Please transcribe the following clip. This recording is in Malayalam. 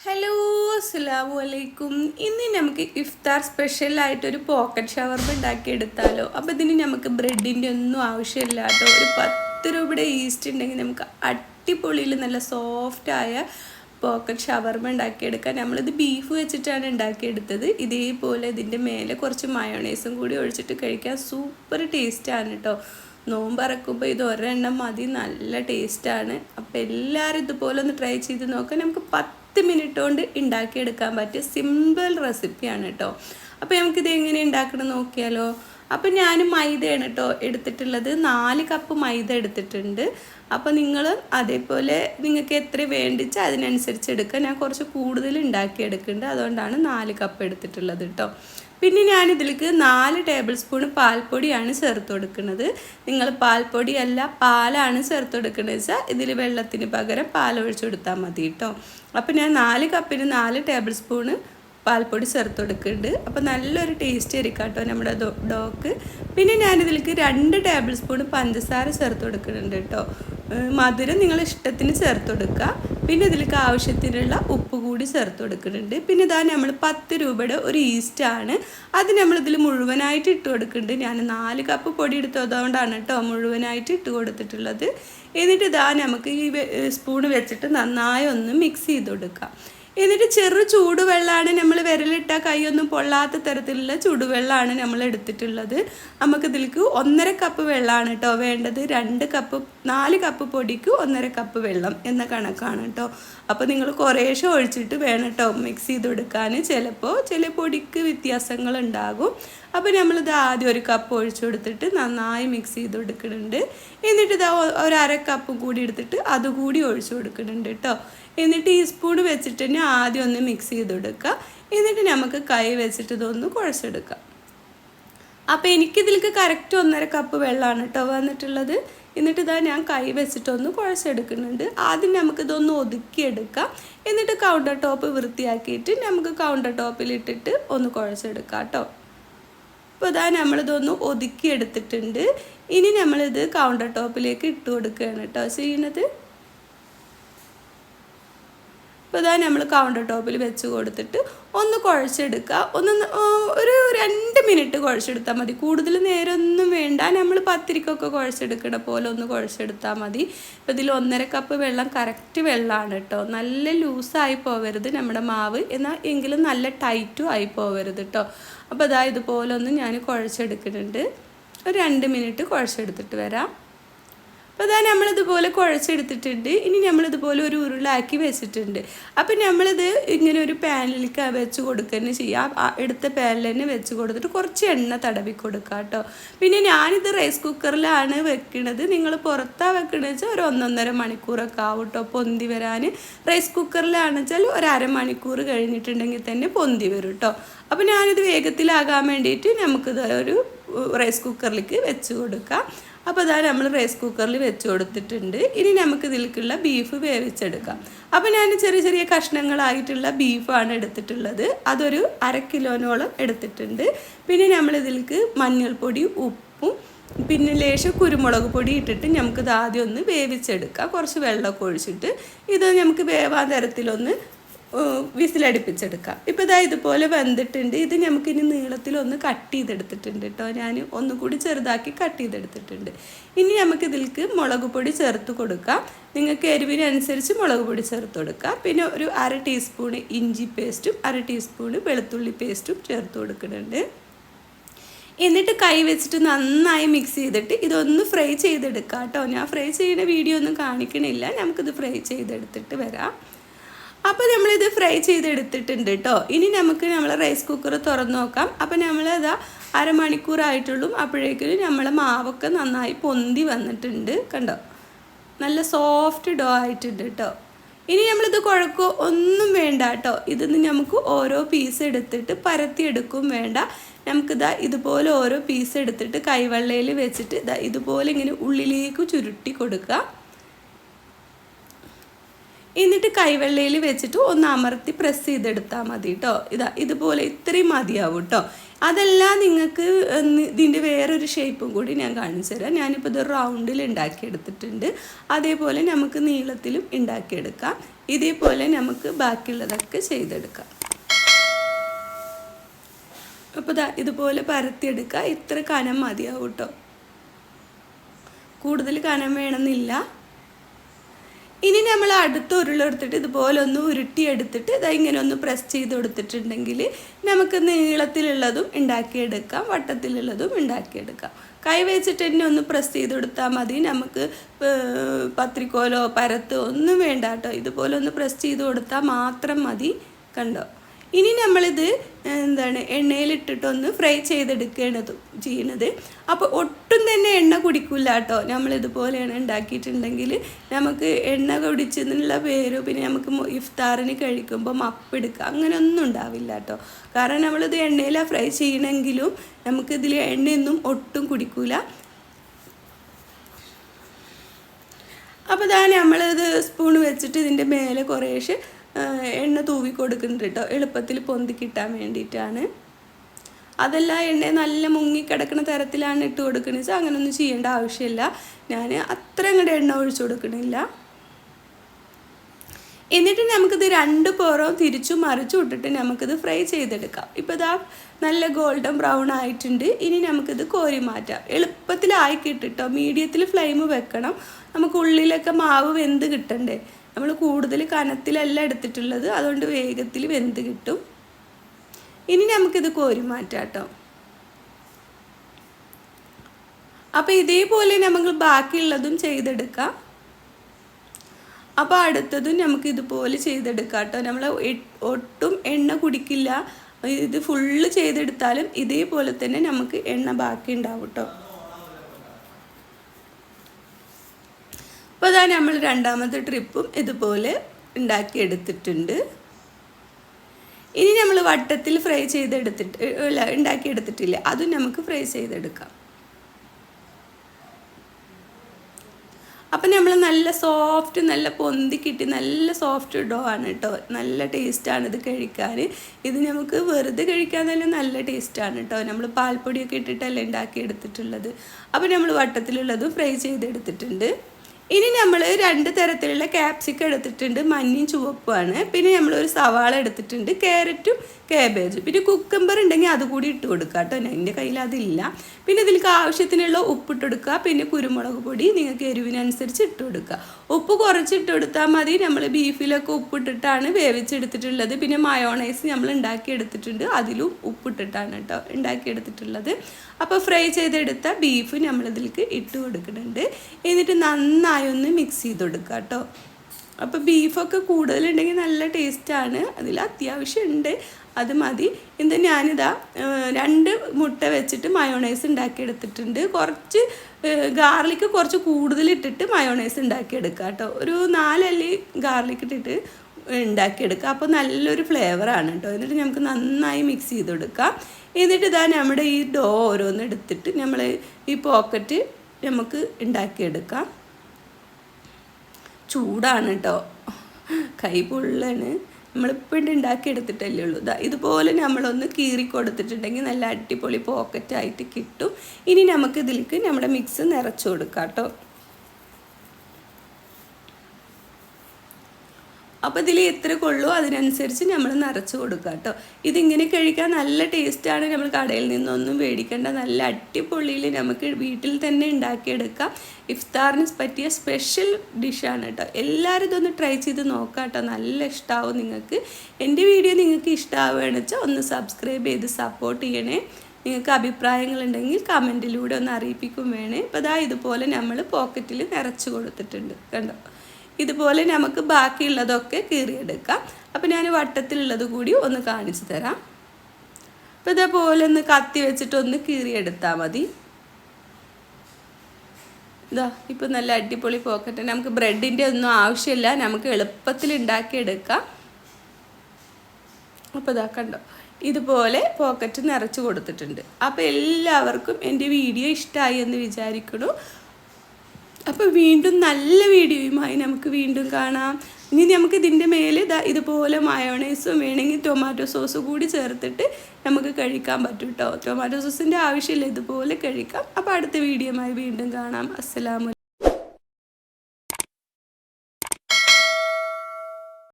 ഹലോ അസ്സാം വലൈക്കും ഇന്ന് നമുക്ക് ഇഫ്താർ സ്പെഷ്യലായിട്ടൊരു പോക്കറ്റ് ഷവർമ ഉണ്ടാക്കിയെടുത്താലോ. അപ്പോൾ ഇതിന് നമുക്ക് ബ്രെഡിന്റെ ഒന്നും ആവശ്യമില്ല കേട്ടോ. ഒരു പത്ത് രൂപയുടെ ഈസ്റ്റ് ഉണ്ടെങ്കിൽ നമുക്ക് അടിപൊളിയിൽ നല്ല സോഫ്റ്റായ പോക്കറ്റ് ഷവർമ ഉണ്ടാക്കിയെടുക്കാൻ നമ്മളിത് ബീഫ് വെച്ചിട്ടാണ് ഉണ്ടാക്കിയെടുത്തത്. ഇതേപോലെ ഇതിന്റെ മേലെ കുറച്ച് മയോണൈസും കൂടി ഒഴിച്ചിട്ട് കഴിക്കാൻ സൂപ്പർ ടേസ്റ്റാണ് കേട്ടോ. നോമ്പറക്കുമ്പോൾ ഇത് ഒരെണ്ണം മതി. നല്ല ടേസ്റ്റാണ് അപ്പോൾ എല്ലാവരും ഇതുപോലെ ഒന്ന് ട്രൈ ചെയ്ത് നോക്കാം. നമുക്ക് പത്ത് മിനിറ്റ് കൊണ്ട് ഉണ്ടാക്കിയെടുക്കാൻ പറ്റിയ സിമ്പിൾ റെസിപ്പിയാണ് കേട്ടോ. അപ്പോൾ നമുക്കിത് എങ്ങനെ ഉണ്ടാക്കണം നോക്കിയാലോ. അപ്പോൾ ഞാൻ മൈദയാണ് കേട്ടോ എടുത്തിട്ടുള്ളത്. നാല് കപ്പ് മൈദ എടുത്തിട്ടുണ്ട്. അപ്പോൾ നിങ്ങൾ അതേപോലെ നിങ്ങൾക്ക് എത്ര വേണ്ടിച്ച് അതിനനുസരിച്ച് എടുക്കുക. ഞാൻ കുറച്ച് കൂടുതൽ ഉണ്ടാക്കിയെടുക്കുന്നുണ്ട്. അതുകൊണ്ടാണ് നാല് കപ്പ് എടുത്തിട്ടുള്ളത് കേട്ടോ. പിന്നെ ഞാനിതിലേക്ക് നാല് ടേബിൾ സ്പൂൺ പാൽപ്പൊടിയാണ് ചേർത്ത് കൊടുക്കുന്നത് നിങ്ങൾ പാൽപ്പൊടി അല്ല പാലാണ് ചേർത്ത് കൊടുക്കുന്നത് വെച്ചാൽ ഇതിൽ വെള്ളത്തിന് പകരം പാൽ ഒഴിച്ചു കൊടുത്താൽ മതി കേട്ടോ അപ്പോൾ ഞാൻ നാല് കപ്പിന് നാല് ടേബിൾ സ്പൂണ് പാൽപ്പൊടി ചേർത്ത് കൊടുക്കുന്നുണ്ട് അപ്പോൾ നല്ലൊരു ടേസ്റ്റ് ആയിരിക്കും കേട്ടോ നമ്മുടെ ഡോക്ക്. പിന്നെ ഞാനിതിലേക്ക് രണ്ട് ടേബിൾ സ്പൂൺ പഞ്ചസാര ചേർത്ത് കൊടുക്കുന്നുണ്ട് കേട്ടോ മധുരം നിങ്ങൾ ഇഷ്ടത്തിന് ചേർത്ത് കൊടുക്കുക പിന്നെ ഇതിലേക്ക് ആവശ്യത്തിനുള്ള ഉപ്പ് കൂടി ചേർത്ത് കൊടുക്കുന്നുണ്ട് പിന്നെ ഇതാ നമ്മൾ പത്ത് രൂപയുടെ ഒരു ഈസ്റ്റാണ് അത് നമ്മളിതിൽ മുഴുവനായിട്ട് ഇട്ട് കൊടുക്കുന്നുണ്ട്. ഞാൻ നാല് കപ്പ് പൊടി എടുത്തതുകൊണ്ടാണ് കേട്ടോ മുഴുവനായിട്ട് ഇട്ട് കൊടുത്തിട്ടുള്ളത്. എന്നിട്ട് ഇതാ നമുക്ക് ഈ സ്പൂൺ വെച്ചിട്ട് നന്നായി ഒന്ന് മിക്സ് ചെയ്ത് കൊടുക്കാം. എന്നിട്ട് ചെറു ചൂടുവെള്ളമാണ് നമ്മൾ വിരലിട്ട കൈയൊന്നും പൊള്ളാത്ത തരത്തിലുള്ള ചൂടുവെള്ളമാണ് നമ്മൾ എടുത്തിട്ടുള്ളത്. നമുക്ക് ഇതിലേക്ക് ഒന്നര കപ്പ് വെള്ളമാണ് കേട്ടോ വേണ്ടത്. രണ്ട് കപ്പ് നാല് കപ്പ് പൊടിക്ക് ഒന്നര കപ്പ് വെള്ളം എന്ന കണക്കാണ് കേട്ടോ അപ്പോൾ നിങ്ങൾ കുറേശ്ശെ ഒഴിച്ചിട്ട് വേണം കേട്ടോ മിക്സ് ചെയ്ത് കൊടുക്കാൻ ചിലപ്പോൾ ചില പൊടിക്ക് വ്യത്യാസങ്ങൾ ഉണ്ടാകും അപ്പോൾ നമ്മളിത് ആദ്യം ഒരു കപ്പ് ഒഴിച്ചു കൊടുത്തിട്ട് നന്നായി മിക്സ് ചെയ്ത് കൊടുക്കുന്നുണ്ട് എന്നിട്ട് ഇതാ ഒരു അര കപ്പ് കൂടി എടുത്തിട്ട് അതുകൂടി ഒഴിച്ചു കൊടുക്കുന്നുണ്ട് കേട്ടോ എന്നിട്ട് ഈ സ്പൂൺ വെച്ചിട്ട് തന്നെ ആദ്യം ഒന്ന് മിക്സ് ചെയ്ത് കൊടുക്കുക എന്നിട്ട് നമുക്ക് കൈ വെച്ചിട്ട് ഇതൊന്ന് കുഴച്ചെടുക്കാം. അപ്പോൾ എനിക്കിതിലേക്ക് കറക്റ്റ് ഒന്നര കപ്പ് വെള്ളമാണ് കേട്ടോ വന്നിട്ടുള്ളത്. എന്നിട്ട് ഇതാ ഞാൻ കൈ വെച്ചിട്ടൊന്ന് കുഴച്ചെടുക്കുന്നുണ്ട്. ആദ്യം നമുക്കിതൊന്ന് ഒതുക്കിയെടുക്കാം. എന്നിട്ട് കൗണ്ടർ ടോപ്പ് വൃത്തിയാക്കിയിട്ട് നമുക്ക് കൗണ്ടർ ടോപ്പിലിട്ടിട്ട് ഒന്ന് കുഴച്ചെടുക്കാം കേട്ടോ. അപ്പോൾ ഇതാ നമ്മളിതൊന്ന് ഒതുക്കിയെടുത്തിട്ടുണ്ട്. ഇനി നമ്മളിത് കൗണ്ടർ ടോപ്പിലേക്ക് ഇട്ട് കൊടുക്കുകയാണ് കേട്ടോ ചെയ്യണത് അപ്പോൾ ഇതാ നമ്മൾ കൗണ്ടർ ടോപ്പിൽ വെച്ച് കൊടുത്തിട്ട് ഒന്ന് കുഴച്ചെടുക്കുക ഒന്ന് ഒരു രണ്ട് മിനിറ്റ് കുഴച്ചെടുത്താൽ മതി. കൂടുതൽ നേരമൊന്നും വേണ്ട. നമ്മൾ പത്തിരിക്കൊക്കെ കുഴച്ചെടുക്കണ പോലെ ഒന്ന് കുഴച്ചെടുത്താൽ മതി. അപ്പോൾ ഇതിൽ ഒന്നര കപ്പ് വെള്ളം കറക്റ്റ് വെള്ളമാണ് കേട്ടോ നല്ല ലൂസായി പോവരുത് നമ്മുടെ മാവ്. എന്നാൽ എങ്കിലും നല്ല ടൈറ്റും ആയി പോവരുത് കേട്ടോ അപ്പോൾ ഇതാ ഇതുപോലെ ഒന്ന് ഞാൻ കുഴച്ചെടുക്കുന്നുണ്ട്. ഒരു രണ്ട് മിനിറ്റ് കുഴച്ചെടുത്തിട്ട് വരാം. അപ്പോൾ അതാ നമ്മളിതുപോലെ കുഴച്ചെടുത്തിട്ടുണ്ട്. ഇനി നമ്മളിതുപോലെ ഒരു ഉരുളാക്കി വെച്ചിട്ടുണ്ട്. അപ്പം നമ്മളിത് ഇങ്ങനെ ഒരു പാനിലേക്ക് വെച്ച് കൊടുക്കുക ചെയ്യാം. എടുത്ത പാനിൽ തന്നെ വെച്ച് കൊടുത്തിട്ട് കുറച്ച് എണ്ണ തടവി കൊടുക്കുക കേട്ടോ. പിന്നെ ഞാനിത് റൈസ് കുക്കറിലാണ് വെക്കുന്നത് നിങ്ങൾ പുറത്താണ് വെക്കണമെന്ന് വെച്ചാൽ ഒരു ഒന്നൊന്നര മണിക്കൂറൊക്കെ ആവും കേട്ടോ പൊന്തി വരാൻ. റൈസ് കുക്കറിലാണെന്ന് വെച്ചാൽ ഒരു അരമണിക്കൂർ കഴിഞ്ഞിട്ടുണ്ടെങ്കിൽ തന്നെ പൊന്തി വരും കേട്ടോ. അപ്പോൾ ഞാനിത് വേഗത്തിലാകാൻ വേണ്ടിയിട്ട് നമുക്കിത് ഒരു റൈസ് കുക്കറിലേക്ക് വെച്ച് കൊടുക്കാം. അപ്പോൾ അതാ നമ്മൾ റൈസ് കുക്കറിൽ വെച്ച് കൊടുത്തിട്ടുണ്ട്. ഇനി നമുക്ക് ഇതിലേക്കുള്ള ബീഫ് വേവിച്ചെടുക്കാം. അപ്പോൾ ഞാൻ ചെറിയ ചെറിയ കഷ്ണങ്ങളായിട്ടുള്ള ബീഫാണ് എടുത്തിട്ടുള്ളത്. അതൊരു അര കിലോനോളം എടുത്തിട്ടുണ്ട്. പിന്നെ നമ്മൾ ഇതിലേക്ക് മഞ്ഞൾപ്പൊടി ഉപ്പും പിന്നെ ലേശം കുരുമുളക് പൊടി ഇട്ടിട്ട് നമുക്കിത് ആദ്യം ഒന്ന് വേവിച്ചെടുക്കാം. കുറച്ച് വെള്ളമൊക്കെ ഒഴിച്ചിട്ട്. ഇത് നമുക്ക് വേവാൻ തരത്തിലൊന്ന് വിസിലടിപ്പിച്ചെടുക്കാം. ഇപ്പോൾ ഇതാ ഇതുപോലെ വെന്തിട്ടുണ്ട് ഇത് നമുക്കിനി നീളത്തിലൊന്ന് കട്ട് ചെയ്തെടുത്തിട്ടുണ്ട് കേട്ടോ ഞാൻ ഒന്നുകൂടി ചെറുതാക്കി കട്ട് ചെയ്തെടുത്തിട്ടുണ്ട്. ഇനി നമുക്ക് ഇതിലേക്ക് മുളക് പൊടി ചേർത്ത് കൊടുക്കാം. നിങ്ങൾക്ക് എരിവിനനുസരിച്ച് മുളക് പൊടി ചേർത്ത് കൊടുക്കാം. പിന്നെ ഒരു അര ടീസ്പൂൺ ഇഞ്ചി പേസ്റ്റും അര ടീസ്പൂണ് വെളുത്തുള്ളി പേസ്റ്റും ചേർത്ത് കൊടുക്കുന്നുണ്ട്. എന്നിട്ട് കൈ വെച്ചിട്ട് നന്നായി മിക്സ് ചെയ്തിട്ട് ഇതൊന്ന് ഫ്രൈ ചെയ്തെടുക്കാം കേട്ടോ ഞാൻ ഫ്രൈ ചെയ്യുന്ന വീഡിയോ ഒന്നും കാണിക്കണില്ല. നമുക്കിത് ഫ്രൈ ചെയ്തെടുത്തിട്ട് വരാം. അപ്പോൾ നമ്മളിത് ഫ്രൈ ചെയ്തെടുത്തിട്ടുണ്ട് കേട്ടോ ഇനി നമുക്ക് നമ്മൾ റൈസ് കുക്കർ തുറന്ന് നോക്കാം. അപ്പോൾ നമ്മളിതാ അരമണിക്കൂറായിട്ടുള്ളൂ അപ്പോഴേക്കും നമ്മളെ മാവൊക്കെ നന്നായി പൊന്തി വന്നിട്ടുണ്ട് കണ്ടോ? നല്ല സോഫ്റ്റ് ഡോ ആയിട്ടുണ്ട് കേട്ടോ ഇനി നമ്മളിത് കുഴക്കോ ഒന്നും വേണ്ട കേട്ടോ ഇതിന്ന് നമുക്ക് ഓരോ പീസ് എടുത്തിട്ട് പരത്തിയെടുക്കും വേണ്ട. നമുക്കിതാ ഇതുപോലെ ഓരോ പീസ് എടുത്തിട്ട് കൈവെള്ളയിൽ വെച്ചിട്ട് ഇതാ ഇതുപോലെ ഇങ്ങനെ ഉള്ളിലേക്ക് ചുരുട്ടി കൊടുക്കുക എന്നിട്ട് കൈവെള്ളയിൽ വെച്ചിട്ട് ഒന്ന് അമർത്തി പ്രസ് ചെയ്തെടുത്താൽ മതി കേട്ടോ ഇതാ ഇതുപോലെ ഇത്രയും മതിയാവും കേട്ടോ അതെല്ലാം നിങ്ങൾക്ക് ഇതിന്റെ വേറൊരു ഷേപ്പും കൂടി ഞാൻ കാണിച്ചു തരാം. ഞാനിപ്പോൾ ഇത് റൗണ്ടിൽ ഉണ്ടാക്കിയെടുത്തിട്ടുണ്ട് അതേപോലെ നമുക്ക് നീളത്തിലും ഉണ്ടാക്കിയെടുക്കാം ഇതേപോലെ നമുക്ക് ബാക്കിയുള്ളതൊക്കെ ചെയ്തെടുക്കാം. അപ്പോൾ ഇതാ ഇതുപോലെ പരത്തിയെടുക്കുക ഇത്ര കനം മതിയാവും കേട്ടോ കൂടുതൽ കനം വേണമെന്നില്ല. ഇനി നമ്മൾ അടുത്ത ഉരുള എടുത്തിട്ട് ഇതുപോലെ ഒന്ന് ഉരുട്ടിയെടുത്തിട്ട് ഇതാ ഇങ്ങനെ ഒന്ന് പ്രസ് ചെയ്ത് കൊടുത്തിട്ടുണ്ടെങ്കിൽ നമുക്ക് നീളത്തിലുള്ളതും ഉണ്ടാക്കിയെടുക്കാം വട്ടത്തിലുള്ളതും ഉണ്ടാക്കിയെടുക്കാം. കൈ വെച്ചിട്ട് തന്നെ ഒന്ന് പ്രസ് ചെയ്ത് കൊടുത്താൽ മതി. നമുക്ക് പത്രിക്കോലോ പരത്തോ ഒന്നും വേണ്ട കേട്ടോ. ഇതുപോലെ ഒന്ന് പ്രസ് ചെയ്ത് കൊടുത്താൽ മാത്രം മതി. കണ്ടോ? ഇനി നമ്മളിത് എന്താണ് എണ്ണയിലിട്ടിട്ടൊന്ന് ഫ്രൈ ചെയ്തെടുക്കേണ്ടത് ചെയ്യണത് അപ്പോൾ ഒട്ടും തന്നെ എണ്ണ കുടിക്കില്ല കേട്ടോ. നമ്മളിതുപോലെയാണ് ഉണ്ടാക്കിയിട്ടുണ്ടെങ്കിൽ നമുക്ക് എണ്ണ കുടിച്ചെന്നുള്ള പേര് പിന്നെ നമുക്ക് ഇഫ്താറിന് കഴിക്കുമ്പോൾ മപ്പെടുക്കുക അങ്ങനെയൊന്നും ഉണ്ടാവില്ല കേട്ടോ. കാരണം നമ്മളിത് എണ്ണയിലാണ് ഫ്രൈ ചെയ്യണമെങ്കിലും നമുക്കിതിൽ എണ്ണയൊന്നും ഒട്ടും കുടിക്കില്ല അപ്പോൾ ഇതാ നമ്മളിത് സ്പൂൺ വെച്ചിട്ട് ഇതിന്റെ മേലെ കുറേശ്ശെ എണ്ണ തൂവി കൊടുക്കുന്നുണ്ട് കേട്ടോ. എളുപ്പത്തിൽ പൊന്തി കിട്ടാൻ വേണ്ടിയിട്ടാണ്. അതല്ല എണ്ണ നല്ല മുങ്ങിക്കിടക്കുന്ന തരത്തിലാണ് ഇട്ട് കൊടുക്കുന്നത് വെച്ചാൽ അങ്ങനെയൊന്നും ചെയ്യേണ്ട ആവശ്യമില്ല. ഞാൻ അത്ര അങ്ങോട്ട് എണ്ണ ഒഴിച്ചു കൊടുക്കണില്ല. എന്നിട്ട് നമുക്കിത് രണ്ട് പുറവും തിരിച്ചു മറിച്ചു വിട്ടിട്ട് നമുക്കിത് ഫ്രൈ ചെയ്തെടുക്കാം. ഇപ്പോൾ ഇതാ നല്ല ഗോൾഡൻ ബ്രൗൺ ആയിട്ടുണ്ട്. ഇനി നമുക്കിത് കോരി മാറ്റാം. എളുപ്പത്തിലായി കിട്ടിട്ടോ മീഡിയത്തിൽ ഫ്ലെയിം വെക്കണം. നമുക്ക് ഉള്ളിലൊക്കെ മാവ് വെന്ത് കിട്ടണ്ടേ? നമ്മൾ കൂടുതൽ കനത്തിലല്ല എടുത്തിട്ടുള്ളത്. അതുകൊണ്ട് വേഗത്തിൽ വെന്ത് കിട്ടും. ഇനി നമുക്കിത് കോരി മാറ്റാം കേട്ടോ. അപ്പോൾ ഇതേപോലെ നമുക്ക് ബാക്കിയുള്ളതും ചെയ്തെടുക്കാം. അപ്പോൾ അടുത്തതും നമുക്ക് ഇതുപോലെ ചെയ്തെടുക്കാം കേട്ടോ. നമ്മൾ ഒട്ടും എണ്ണ കുടിക്കില്ല. ഇത് ഫുള്ള് ചെയ്തെടുത്താലും ഇതേപോലെ തന്നെ നമുക്ക് എണ്ണ ബാക്കി ഉണ്ടാവും കേട്ടോ. അപ്പോൾ അതാ നമ്മൾ രണ്ടാമത്തെ ട്രിപ്പും ഇതുപോലെ ഉണ്ടാക്കിയെടുത്തിട്ടുണ്ട്. ഇനി നമ്മൾ വട്ടത്തിൽ ഫ്രൈ ചെയ്തെടുത്തിട്ട് അല്ല ഉണ്ടാക്കിയെടുത്തിട്ടില്ല. അതും നമുക്ക് ഫ്രൈ ചെയ്തെടുക്കാം. അപ്പം നമ്മൾ നല്ല സോഫ്റ്റ് നല്ല പൊന്തി കിട്ടി നല്ല സോഫ്റ്റ് ഡോ ആണ് കേട്ടോ. നല്ല ടേസ്റ്റാണ് ഇത് കഴിക്കാൻ. ഇത് നമുക്ക് വെറുതെ കഴിക്കാൻ തന്നെ നല്ല ടേസ്റ്റാണ് കേട്ടോ. നമ്മൾ പാൽപ്പൊടിയൊക്കെ ഇട്ടിട്ടല്ലേ ഉണ്ടാക്കിയെടുത്തിട്ടുള്ളത്. അപ്പം നമ്മൾ വട്ടത്തിലുള്ളതും ഫ്രൈ ചെയ്തെടുത്തിട്ടുണ്ട്. ഇനി നമ്മൾ രണ്ട് തരത്തിലുള്ള ക്യാപ്സിക്കം എടുത്തിട്ടുണ്ട് മഞ്ഞയും ചുവപ്പുമാണ്. പിന്നെ നമ്മൾ ഒരു സവാള എടുത്തിട്ടുണ്ട് ക്യാരറ്റും കാബേജും പിന്നെ കുക്കമ്പർ ഉണ്ടെങ്കിൽ അത് കൂടി ഇട്ട് കൊടുക്കുക കേട്ടോ. എന്റെ കയ്യിൽ അതില്ല. പിന്നെ ഇതിലേക്ക് ആവശ്യത്തിനുള്ള ഉപ്പിട്ട് കൊടുക്കുക. പിന്നെ കുരുമുളക് പൊടി നിങ്ങൾക്ക് എരിവിനനുസരിച്ച് ഇട്ട് കൊടുക്കുക. ഉപ്പ് കുറച്ച് ഇട്ട് കൊടുത്താൽ മതി. നമ്മൾ ബീഫിലൊക്കെ ഉപ്പിട്ടിട്ടാണ് വേവിച്ചെടുത്തിട്ടുള്ളത്. പിന്നെ മയോണൈസ് നമ്മൾ ഉണ്ടാക്കിയെടുത്തിട്ടുണ്ട്. അതിലും ഉപ്പിട്ടിട്ടാണ് കേട്ടോ ഉണ്ടാക്കിയെടുത്തിട്ടുള്ളത്. അപ്പോൾ ഫ്രൈ ചെയ്തെടുത്ത ബീഫ് നമ്മളിതിലേക്ക് ഇട്ട് കൊടുക്കുന്നുണ്ട്. എന്നിട്ട് നന്നായി ഒന്ന് മിക്സ് ചെയ്ത് കൊടുക്കുക കേട്ടോ അപ്പോൾ ബീഫൊക്കെ കൂടുതലുണ്ടെങ്കിൽ നല്ല ടേസ്റ്റാണ് അതിൽ അത്യാവശ്യം ഉണ്ട്. അത് മതി. ഇത് ഞാനിതാ രണ്ട് മുട്ട വെച്ചിട്ട് മയോണൈസ് ഉണ്ടാക്കിയെടുത്തിട്ടുണ്ട്. കുറച്ച് ഗാർലിക്ക് കുറച്ച് കൂടുതലിട്ടിട്ട് മയോണൈസ് ഉണ്ടാക്കിയെടുക്കുക കേട്ടോ. ഒരു നാലല്ലി ഗാർലിക്ക് ഇട്ടിട്ട് ഉണ്ടാക്കിയെടുക്കുക. അപ്പോൾ നല്ലൊരു ഫ്ലേവറാണ് കേട്ടോ. എന്നിട്ട് നമുക്ക് നന്നായി മിക്സ് ചെയ്ത് കൊടുക്കാം എന്നിട്ട് ഇതാ നമ്മുടെ ഈ ഡോ ഓരോന്ന് എടുത്തിട്ട് നമ്മൾ ഈ പോക്കറ്റ് നമുക്ക് ഉണ്ടാക്കിയെടുക്കാം. ചൂടാണ് കേട്ടോ കൈ പൊള്ളാണ്. നമ്മളിപ്പോൾ ഇത് ഉണ്ടാക്കിയെടുത്തിട്ടല്ലേ ഉള്ളൂ. ഇതാ ഇതുപോലെ നമ്മളൊന്ന് കീറി കൊടുത്തിട്ടുണ്ടെങ്കിൽ നല്ല അടിപൊളി പോക്കറ്റായിട്ട് കിട്ടും. ഇനി നമുക്കിതിലേക്ക് നമ്മുടെ മിക്സ് നിറച്ചു കൊടുക്കാം കേട്ടോ അപ്പോൾ ഇതിൽ എത്ര കൊള്ളൂ അതിനനുസരിച്ച് നമ്മൾ നിറച്ച് കൊടുക്കുക കേട്ടോ ഇതിങ്ങനെ കഴിക്കാൻ നല്ല ടേസ്റ്റാണ് നമ്മൾ കടയിൽ നിന്നൊന്നും മേടിക്കേണ്ട. നല്ല അടിപൊളിയിൽ നമുക്ക് വീട്ടിൽ തന്നെ ഉണ്ടാക്കിയെടുക്കാം. ഇഫ്താറിന് പറ്റിയ സ്പെഷ്യൽ ഡിഷാണ് കേട്ടോ എല്ലാവരും ഇതൊന്ന് ട്രൈ ചെയ്ത് നോക്കാം കേട്ടോ നല്ല ഇഷ്ടമാവും നിങ്ങൾക്ക്. എന്റെ വീഡിയോ നിങ്ങൾക്ക് ഇഷ്ടമാവുകയാണെന്ന് വെച്ചാൽ ഒന്ന് സബ്സ്ക്രൈബ് ചെയ്ത് സപ്പോർട്ട് ചെയ്യണേ. നിങ്ങൾക്ക് അഭിപ്രായങ്ങളുണ്ടെങ്കിൽ കമന്റിലൂടെ ഒന്ന് അറിയിപ്പിക്കും വേണേ. അപ്പോൾ അതാ ഇതുപോലെ നമ്മൾ പോക്കറ്റിൽ നിറച്ച് കൊടുത്തിട്ടുണ്ട്. കണ്ടോ? ഇതുപോലെ നമുക്ക് ബാക്കിയുള്ളതൊക്കെ കീറിയെടുക്കാം. അപ്പോൾ ഞാൻ വട്ടത്തിലുള്ളത് കൂടി ഒന്ന് കാണിച്ചു തരാം. അപ്പോൾ ഇതേപോലെ ഒന്ന് കത്തി വെച്ചിട്ട് ഒന്ന് കീറിയെടുത്താൽ മതി. ഇതാ ഇപ്പം നല്ല അടിപൊളി പോക്കറ്റ് നമുക്ക് ബ്രെഡിന്റെ ഒന്നും ആവശ്യമില്ല. നമുക്ക് എളുപ്പത്തിൽ ഉണ്ടാക്കിയെടുക്കാം. അപ്പോൾ ഇതാ കണ്ടോ ഇതുപോലെ പോക്കറ്റ് നിറച്ച് കൊടുത്തിട്ടുണ്ട്. അപ്പോൾ എല്ലാവർക്കും എന്റെ വീഡിയോ ഇഷ്ടമായി എന്ന് വിചാരിക്കണു അപ്പോൾ വീണ്ടും നല്ല വീഡിയോയുമായി നമുക്ക് വീണ്ടും കാണാം. ഇനി നമുക്ക് ഇതിന്റെ മേലെ ഇതാ ഇതുപോലെ മയോണൈസും വേണമെങ്കിൽ ടൊമാറ്റോ സോസ് കൂടി ചേർത്തിട്ട് നമുക്ക് കഴിക്കാൻ പറ്റും കേട്ടോ ടൊമാറ്റോ സോസിന്റെ ആവശ്യമില്ല ഇതുപോലെ കഴിക്കാം. അപ്പോൾ അടുത്ത വീഡിയോയുമായി വീണ്ടും കാണാം. അസ്സലാമു